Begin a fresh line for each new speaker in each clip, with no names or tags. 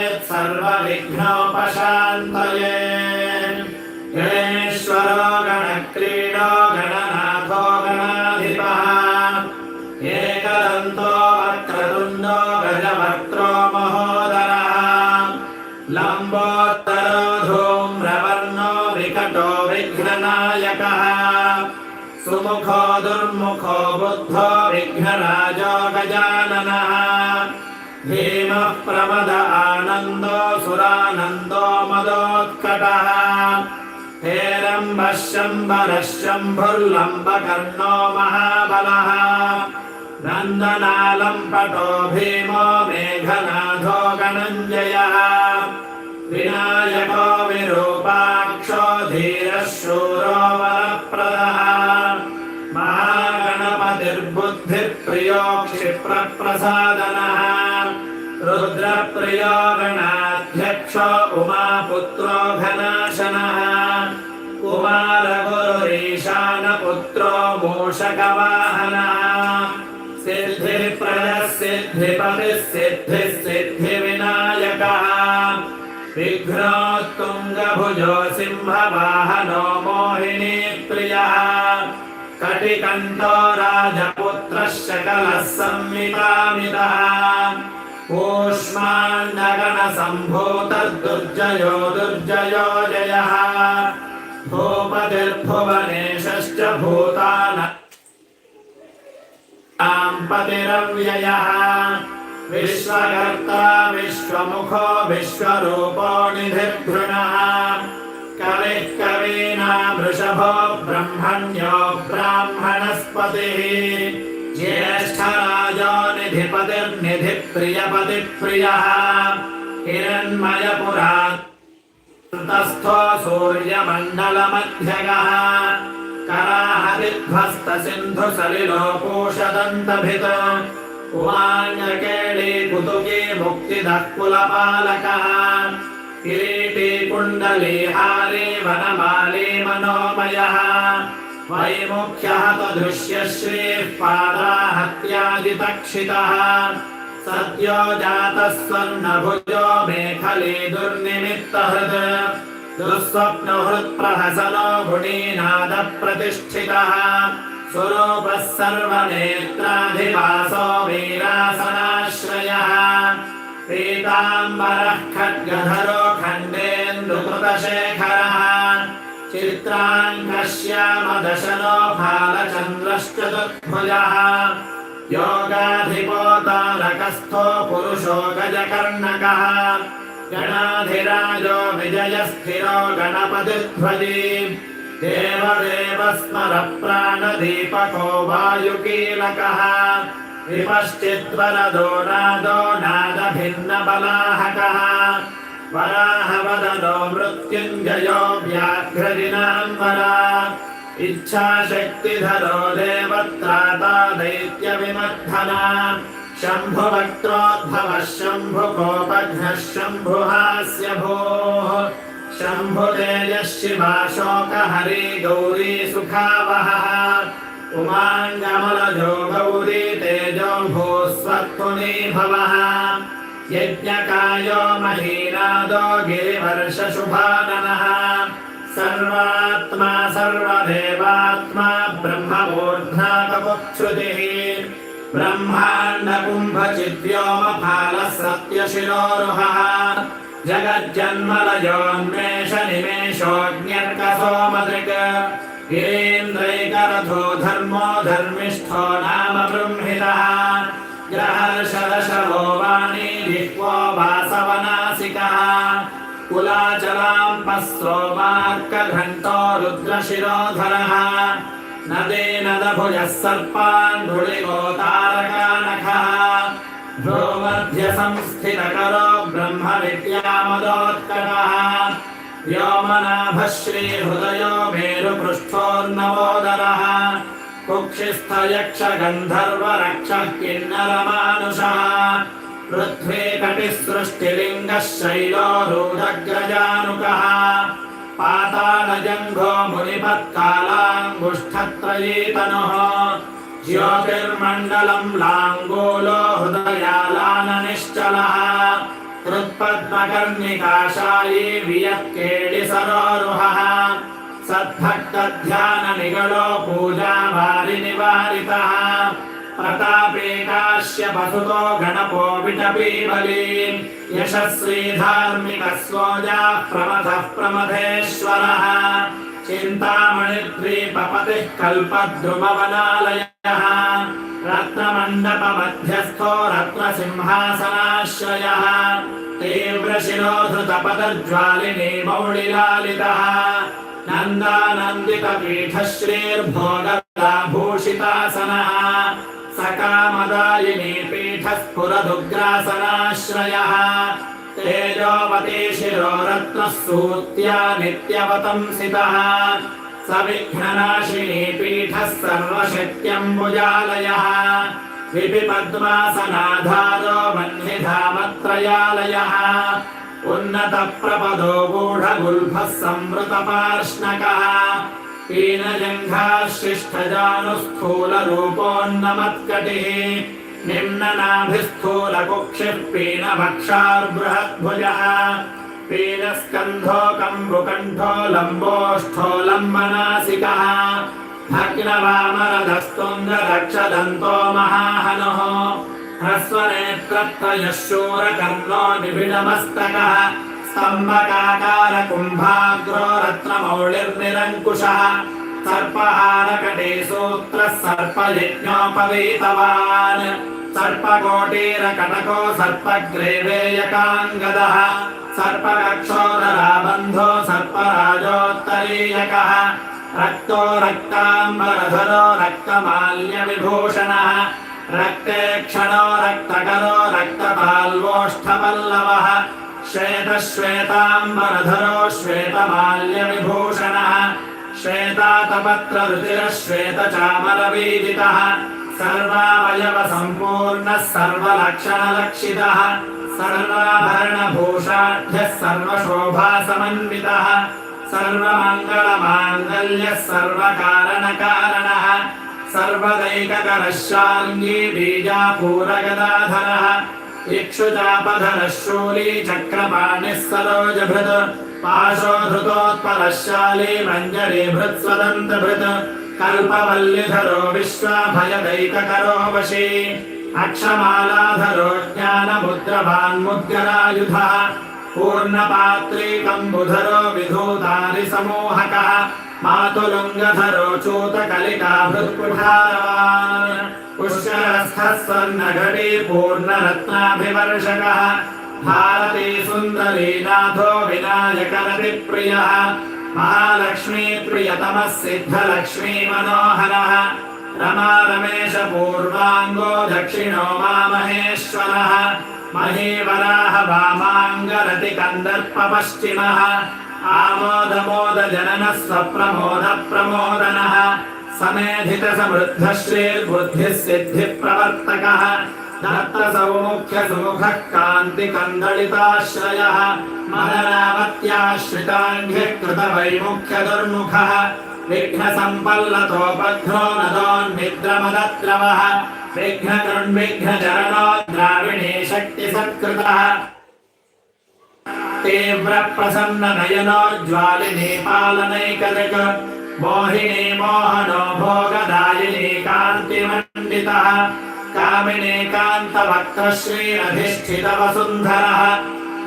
सर्वविघ्नोपशान्तये गणेश्वरो गणक्रीडो गणनाथो गणाधिपः एकदन्तो वक्रतुण्डो गजवक्त्रो महोदरः लम्बोत्तरो धूम्रवर्णो विकटो विघ्ननायकः सुमुखो दुर्मुखो बुद्धो विघ्नराजो गजाननः भीमः प्रमद आनन्दो सुरानन्दो मदोत्कटः हेरम्बः शम्बरः शम्भुर्लम्बकर्णो महाबलः नन्दनालम्पटो भीमो मेघनाथो गणञ्जयः विनायको विरूपाक्षो धीरः शूरो वरप्रदः महागणपतिर्बुद्धिप्रियो क्षिप्रप्रसादनः रुद्रप्रियो गणाध्यक्षो उमापुत्रो घनाशनः कुमारगुरुरीशानपुत्रो मूषकवाहनः सिद्धिप्रयः सिद्धिपतिः सिद्धिः सिद्धिविनायकः विघ्नोत्तुङ्गभुजो सिंहवाहनो मोहिनी प्रियः। कटिकण्ठो राजपुत्रः शकलः संमितामितः। कूष्माण्डगणसम्भूतर्दुर्जयो दुर्जयो जयः भूपतिर्भुवनेशश्च भूतान पतिरव्ययः विश्वकर्ता विश्वमुखो विश्वरूपो निधिर्घृणः कविः कवीनामृषभो ब्रह्मण्यो ब्राह्मणस्पतिः ज्येष्ठराजो निधिपतिर्निधिप्रियपतिप्रियः हिरण्मयपुरा तस्थो सूर्यमण्डलमध्यगः कराहरिध्वस्तसिन्धुसलिलोपूषदन्तभित उमान्यकेळी कुतुकी मुक्तिदः कुलपालकः किरीटी कुण्डली हारी वनमाली मनोमयः वैमुख्यः तदृश्य श्रीः पादाहत्यादितक्षितः सद्यो जातः स्वर्णभुजो मेखली दुर्निमित्तहृत्। दुःस्वप्नहृत्प्रहसनो गुणीनादप्रतिष्ठितः। स्वरूपः सर्वनेत्राधिवासो वीरासनाश्रयः। पीताम्बरः खड्गधरो खण्डेन्दुकृतशेखरः। चित्राङ्गश्यामदशनो फालचन्द्रश्चतुर्भुजः योगाधिपोतारकस्थो पुरुषो गजकर्णकः गणाधिराजो विजयस्थिरो गणपतिध्वजी देवदेव स्मर प्राणदीपको वायुकीलकः विपश्चिद्वरदो नादो नादभिन्नबलाहकः वराहवदनो मृत्युञ्जयो व्याघ्रदिनाम्बरा इच्छाशक्तिधरो देवत्राता दैत्यविमर्धना शम्भुवक्त्रोद्भवः शम्भुकोपघ्नः शम्भुहास्य भोः शम्भुतेजः शिवाशोकहरी गौरी सुखावहः उमाङ्गमलजो गौरी तेजो भूस्वत्पुनी भवः यज्ञकायो महीनादो गिरिवर्षशुभाननः सर्वात्मा सर्वदेवात्मा ब्रह्ममूर्ध्नाकमुच्छ्रुतिः ब्रह्माण्डकुम्भचिद्व्योमफालः सत्यशिरोरुहः जगज्जन्मलयोन्मेष निमेषोऽग्न्यर्कसोमदृक् गिरीन्द्रैकरथो धर्मो धर्मिष्ठो नाम बृंहितः महर्षदशवो वाणीभिक्वो भासवनासिकः कुलाचलाम्पस्रो रुद्रशिरोधरः नदेन दभुजः सर्पाण्डुलिगो तारकानखः मेरुपृष्ठोर्नवोदरः। कुक्षिस्थयक्षगन्धर्वरक्षः किन्नरमानुषः पृथ्वी कटिसृष्टिलिङ्गः शैलोरूढग्रजानुकः पातालजङ्घो मुनिपत्कालाङ्गुष्ठत्रयीतनुः ज्योतिर्मण्डलं लाङ्गूलो हृदयालाननिश्चलः हृत्पद्मकर्णिकाशायी वियत्केळि सरोरुहः सद्भक्तध्याननिगलो पूजावारिनिवारितः प्रतापे काश्यपसुतो गणपो विटपीबली यशस्वी धार्मिकस्वोजाः प्रमथः प्रमथेश्वरः चिन्तामणिद्वीपपतिः कल्पद्रुमवनालयः रत्नमण्डपमध्यस्थो रत्नसिंहासनाश्रयः तीव्रशिरोधृतपदज्वालिनी मौळिलालितः नन्दानन्दितपीठश्रीर्भोगभूषितासनः सकामदायिनी पीठस्फुरदुग्रासनाश्रयः तेजोवती शिरो रत्नः सूत्या नित्यवतंसितः सविघ्ननाशिनी पीठः सर्वशक्त्यम्बुजालयः विपिपद्मासनाधारो वह्निधामत्रयालयः उन्नतप्रपदो गूढगुल्फः संवृतपार्ष्णकः पीनजङ्घाशिष्ठजानुस्थूलरूपोन्नमत्कटिः निम्ननाभिस्थूलकुक्षिः पीनभक्षार्बृहद्भुजः पीनस्कन्धो कम्बुकण्ठो लम्बोष्ठो लम्बनासिकः भग्नवामरदस्तुङ्गरक्षदन्तो महाहनुः ह्रस्वनेत्रत्रयः शूरकर्णो निबिडमस्तकः स्तम्भकाकारकुम्भाग्रो रत्नमौळिर्निरङ्कुशः सर्पहारकटे सूत्रः सर्पयज्ञोपवीतवान् सर्पकोटीरकटको सर्पग्रेवेयकाङ्गदः सर्पकक्षोदराबन्धो सर्पराजोत्तरीयकः रक्तो रक्ताम्बरधरो रक्तमाल्यविभूषणः रक्ते क्षणो रक्तकरो रक्तपाल्वोष्ठपल्लवः श्वेतश्वेताम्बरधरो श्वेतमाल्यविभूषणः श्वेतातपत्ररुचिरः श्वेतचामरवीदितः सर्वावयवसम्पूर्णः सर्वलक्षणलक्षितः सर्वाभरणभूषाढ्यः सर्वशोभासमन्वितः सर्वमङ्गलमाङ्गल्यः सर्वकारणकारणः सर्वदैककरशान्ये बीजापूरगदाधरः इक्षुजापधरः शूली चक्रपाणिः सरोजभृत्। पाशो धृतोत्परशाली मञ्जरीभृत्स्वदन्तभृत्। कल्पवल्लिधरो विश्वाभयदैककरो वशी अक्षमालाधरो ज्ञानमुद्रभान्मुद्गरायुधः पूर्णपात्रीकम्बुधरो विधूतानि समोहकः। चूतकलिकाभृत्कुठारवान् पुष्करस्थः स्वर्णघटी पूर्णरत्नाभिवर्षकः भारती सुन्दरी नाथो विनायकरतिप्रियः महालक्ष्मी प्रियतमः सिद्धलक्ष्मी मनोहरः रमा रमेश पूर्वाङ्गो दक्षिणो मामहेश्वरः महीवराह वामाङ्गरति आमोद मोद जनन स प्रमोद प्रमोदन समेधित समृद्ध श्रीर्बुद्धि सिद्धि प्रवर्तक दत्त सौख्य सुमुख कांति कंदलिताश्रय मदनावत्याश्रिताघ्य आमोदमोदजननः सप्रमोदप्रमोदनः समेधितसमृद्धश्रीर्बुद्धिः सिद्धिप्रवर्तकः दत्तसौमुख्यसुमुखः कान्तिकन्दलिताश्रयः नदोन्द्रमद्रव विघ्न विघ्नसम्पल्लतोपध्रो नदोन्निद्रमदद्रवः द्राविणी शक्ति शक्तिसत्कृतः सत्कृतः तीव्र प्रसन्न नयनो ज्वालिनी पालनैकदृक् मोहिनी मोहनो भोगदायिनी कान्तिमण्डितः कामिनी कान्तवक्त्रश्री अधिष्ठित वसुन्धरः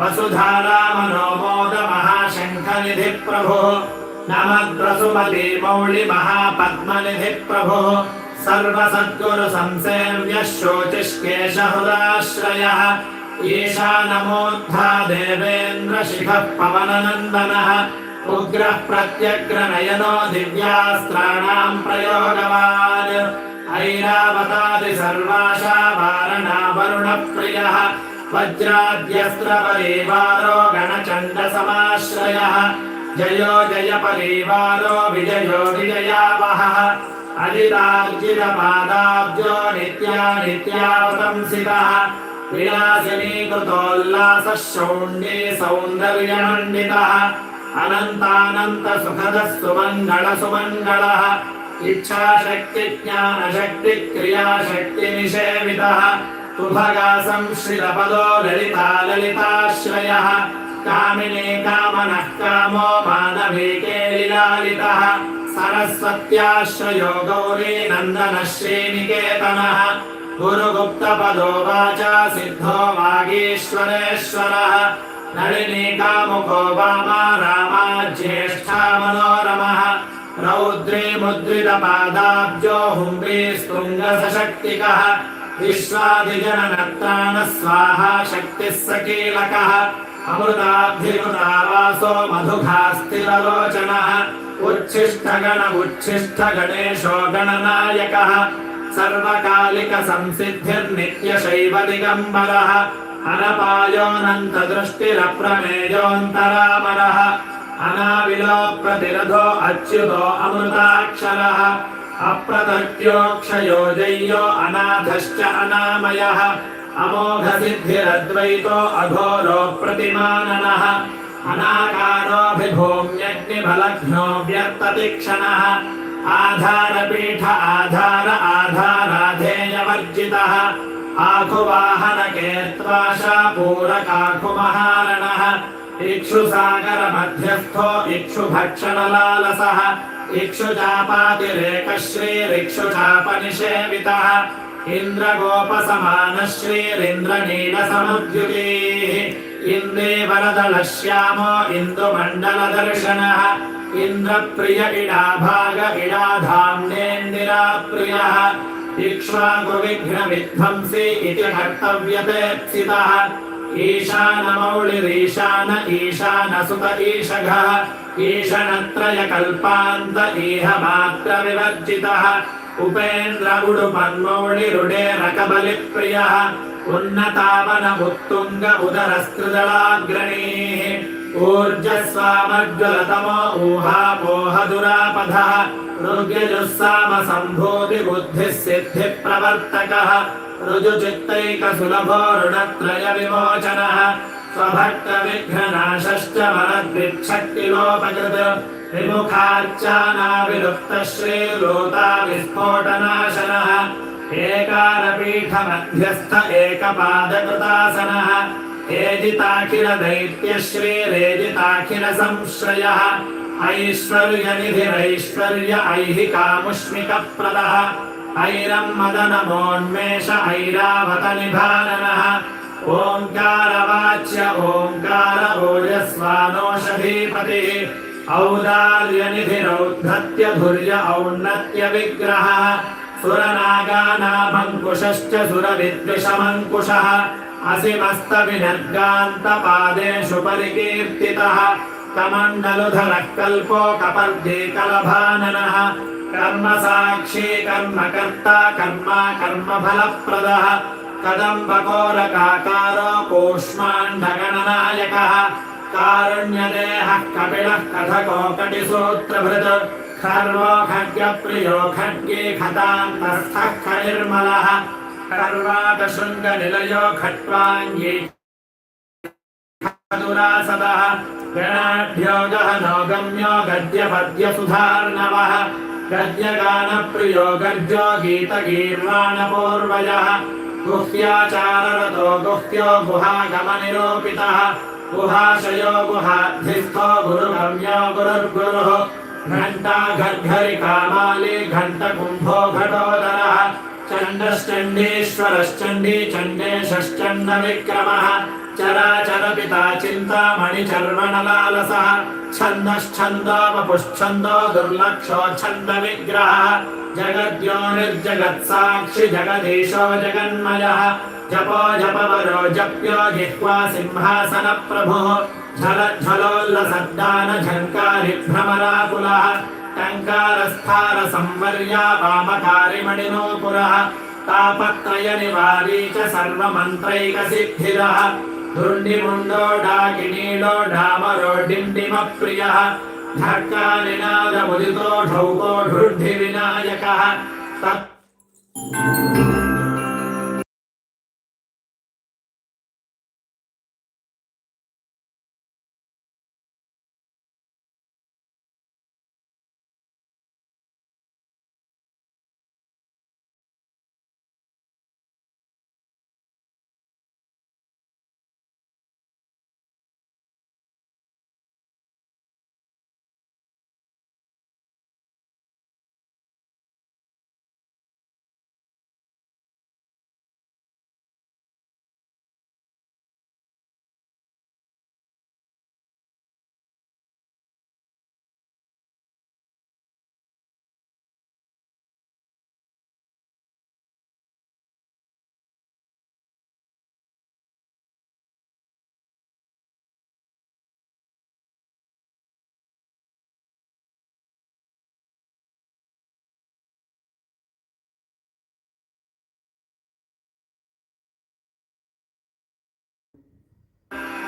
वसुधारामनो मोद महाशङ्खनिधि प्रभुः नमद्रसुमती मौळि महापद्मनिधि प्रभुः सर्वसद्गुरु संसेव्यः शोचिष्केशहृदाश्रयः ईशानमोद्धा देवेन्द्र शिखः पवननन्दनः उग्रः प्रत्यग्रनयनो दिव्यास्त्राणाम् प्रयोगवान् ऐरावतादि सर्वाशा वारणावरुणप्रियः वज्राद्यस्त्रपरिवारो गणचण्डसमाश्रयः जयो जय परिवारो विजयो विजयावहः अजितार्जितपादाब्जो नित्या नित्यावतंसितः विलासिनी कृतोल्लासः शौण्ये सौन्दर्यमण्डितः अनन्तानन्त सुखदः सुमङ्गल सुमङ्गलः इच्छाशक्ति ज्ञानशक्ति क्रियाशक्ति निषेवितः तुभगा संश्रितपदो ललिता ललिताश्रयः कामिने कामनः कामो मानवे केलिलालितः सरस्वत्याश्रयो गौरी नन्दनः श्रीनिकेतनः गुरुगुप्तपदो वाचा सिद्धो वागीश्वरेश्वरः नलिनीकामुखो वामा रामा ज्येष्ठा मनोरमः रौद्रे मुद्रितपादाब्जो हुम्बी स्तुङ्गसशक्तिकः विश्वादिजननत्राणः स्वाहा शक्तिः सकीलकः अमृताभिरुदावासो मधुघास्तिरलोचनः उच्छिष्टगण उच्छिष्टगणेशो गणनायकः సర్వకాలిక సంసిద్ధిర్నిత్యశైవ దిగంబర అనపాయోనంతదృష్టిరప్రమేయోంతరామరः అనావిలో ప్రతిరథో అచ్యుతో అమృతాక్షరः అప్రతర్క్యోక్షయో జయ్యో అనాథశ్చ అనామయः అమోఘసిద్ధిరద్వైతో అఘోరో ప్రతిమాననः అనాకారోభిభూమ్యగ్నిఫలఘ్నో వ్యర్తతిక్షణः आधारपीठ आधार आधाराधेयवर्जितः आखुवाहनकेत्वाशा पूरकाखुमहारणः इक्षुसागरमध्यस्थो इक्षुभक्षणलालसः इक्षुचापातिरेकश्रीरिक्षुचापनिषेवितः इन्द्रगोपसमानः श्रीरिन्द्रनीलसमुद्युतीः इन्द्रेवरदलश्यामो इन्दुमण्डलदर्शनः इन्द्रप्रिय इडाभाग इडाधाम्नेन्दिराप्रियः इक्ष्वाकुविघ्नविध्वंसी इति कर्तव्यतेप्सितः ईशानमौलिरीशान ईशानसुत ईशघः ईशनत्रयकल्पान्त इह मात्रविवर्जितः उपेन्द्र उडुपन्मौळिरुडे रकबलिप्रियः उन्नतावनमुत्तुङ्ग उदरस्त्रिदलाग्रणीः ऊर्जस्वामज्ज्वलतमो ऊहामोहदुरापधः ऋग्यजुस्सामसम्भूतिबुद्धिः सिद्धिप्रवर्तकः ऋजुचित्तैकसुलभो ऋणत्रयविमोचनः स्वभक्तविघ्ननाशश्च वरद्विक्षक्तिलोपकृत् विमुखार्चानाविलुप्तश्रीलोता विस्फोटनाशनः एकारपीठमध्यस्थ एकपादकृतासनः एजिताखिलदैत्यश्रीरेजिताखिलसंश्रयः ऐश्वर्यनिधिरैश्वर्य ऐहिकामुष्मिकप्रदः ऐरं मदनमोन्मेष ऐरावतनिभाननः ओङ्कारवाच्य ओङ्कार ओजस्वानोषधीपतिः औदार्यनिधिरौद्धत्यधुर्य औन्नत्यविग्रहः सुरनागानाभङ्कुशश्च सुरविद्विषमङ्कुशः असिमस्तविनर्गान्तपादेषु परिकीर्तितः कमण्डलुधरः कल्पो कपर्दी कलभाननः कर्मसाक्षी कर्मकर्ता कर्मा कर्मफलप्रदः कदम्बकोरकाकारो कूष्माण्डगणनायकः कारुण्यदेहः कपिलः कथको कटिसूत्रभृत् खर्वो खड्गप्रियो खड्गे खतान्तस्थः खनिर्मलः कर्वाकशृङ्गनिलयो खट्वाङ्गी दुरासदः गणाढ्यो गहनो गम्यो गद्यपद्यसुधार्णवः गद्यगानप्रियो गर्जो गीतगीर्वाणपूर्वजः गुह्याचाररतो गुह्यो गुहागमनिरूपितः गुहाशयो गुहाध्यस्थो गुरुगम्यो गुरुर्गुरुः घण्टा घर्घरिकामाली घण्टकुम्भो घटोदरः चण्डश्चण्डीश्वरश्चण्डी चण्डेशश्चण्डविक्रमः चराचरपिता चिन्तामणिचर्वणलालसः छन्दश्छन्दोपपुच्छन्दो दुर्लक्षो छन्दविग्रहः जगद्यो निर्जगत्साक्षि जगदीशो जगन्मयः जपो जपवरो जप्यो जिह्वा सिंहासनप्रभुः झलज्झलोल्लसद्दान झङ्कारि भ्रमराकुलः टङ्कारस्थार संवर्या वामकारिमणिनोपुरः तापत्रयनिवारी च सर्वमन्त्रैकसिद्धिरः धुण्डिमुण्डो डाकिनीडो डामरो डिण्डिमप्रियः झर्कानिनादमुदितो ढौको ढुर्ढिविनायकः तत्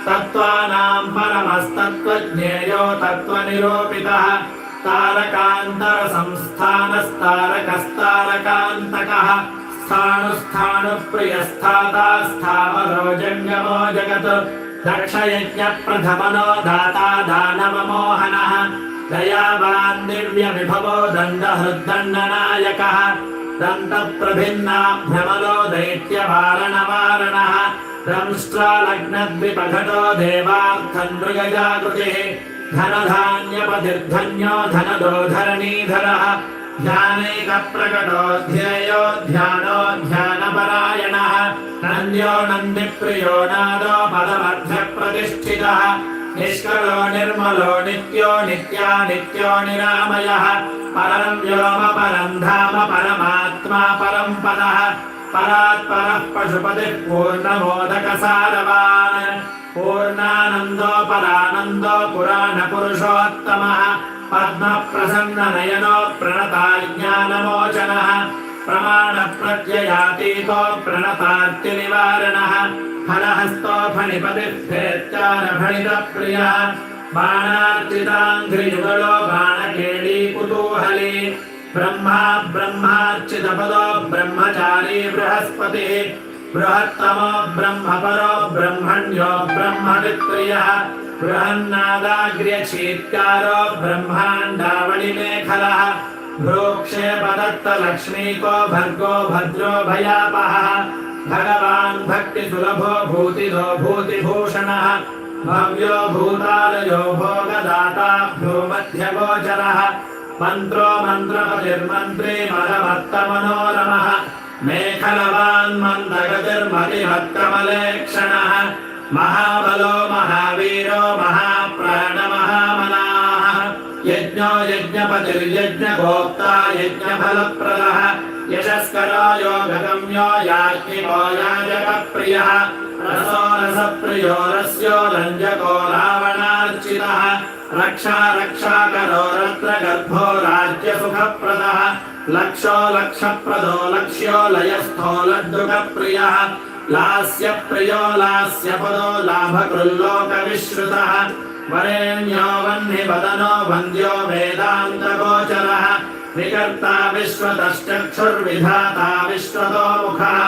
तत्त्वानां परमस्तत्त्वज्ञेयो तत्त्वनिरूपितः तारकान्तरसंस्थानस्तारकस्तारकान्तकः स्थाणुस्थाणुप्रियस्थाता स्थावरो जङ्गमो जगत् दक्षयज्ञप्रथमनो दाता दानवमोहनः दयावान् दिव्यविभवो दण्डहृद्दण्डनायकः दन्तप्रभिन्ना भ्रमलो दैत्यवारणवारणः दंष्ट्रालग्नद्विपघटो देवार्थनृगजागृतिः धनधान्यपतिर्धन्यो धनदो धरणीधरः ध्यानैकप्रकटो ध्येयो ध्यानो ध्यानपरायणः नन्द्यो नन्दिप्रियो नादो पदमध्यप्रतिष्ठितः निष्कलो निर्मलो नित्यो नित्या नित्यो निरामयः परं व्योम परं धाम परमात्मा परं पदः परात् परः पशुपतिः पूर्णमोदकसारवान् पूर्णानन्दो परानन्दो पुराणपुरुषोत्तमः पद्मप्रसन्ननयनो प्रणताज्ञानमोचनः प्रमाणप्रत्ययातीतो प्रणतार्तिनिवारणः फलहस्तो फणिपतिभेत्यारफणितप्रियः बाणार्चिताङ्घ्रियुगलो बाणकेळीकुतूहली ब्रह्मा ब्रह्मार्चितपदो ब्रह्मचारी बृहस्पतिः बृहत्तमो ब्रह्मपरो ब्रह्मण्यो ब्रह्मवित्प्रियः बृहन्नादाग्र्यचीत्कारो ब्रह्माण्डावलिमेखलः भ्रूक्षेपदत्तलक्ष्मीको भर्गो भद्रो भयापहः भगवान् भक्तिसुलभो भूतिदो भूतिभूषणः। भव्यो भूतालयो भोगदाताभ्यो मध्यगोचरः मन्त्रो मन्त्रपतिर्मन्त्री मदमत्तमनोरमः मेखलवान् मन्दगतिर्मतिभत्कमलेक्षणः महाबलो महावीरो महाप्राणमहामनाः यज्ञो यज्ञपतिर्यज्ञभोक्ता यज्ञफलप्रदः यशस्करो योगगम्यो याज्ञिको याजकप्रियः। रसो रसप्रियो रस्यो रञ्जको रावणार्चितः। रक्षा रक्षाकरो रत्नगर्भो राज्यसुखप्रदः। लक्षो लक्षप्रदो लक्ष्यो लयस्थो लड्डुकप्रियः। लास्यप्रियो लास्यपदो लाभकृल्लोकविश्रुतः। वरेण्यो वह्निवदनो वन्द्यो वेदान्तगोचरः विकर्ता विश्वतश्चक्षुर्विधाता विश्वतो मुखः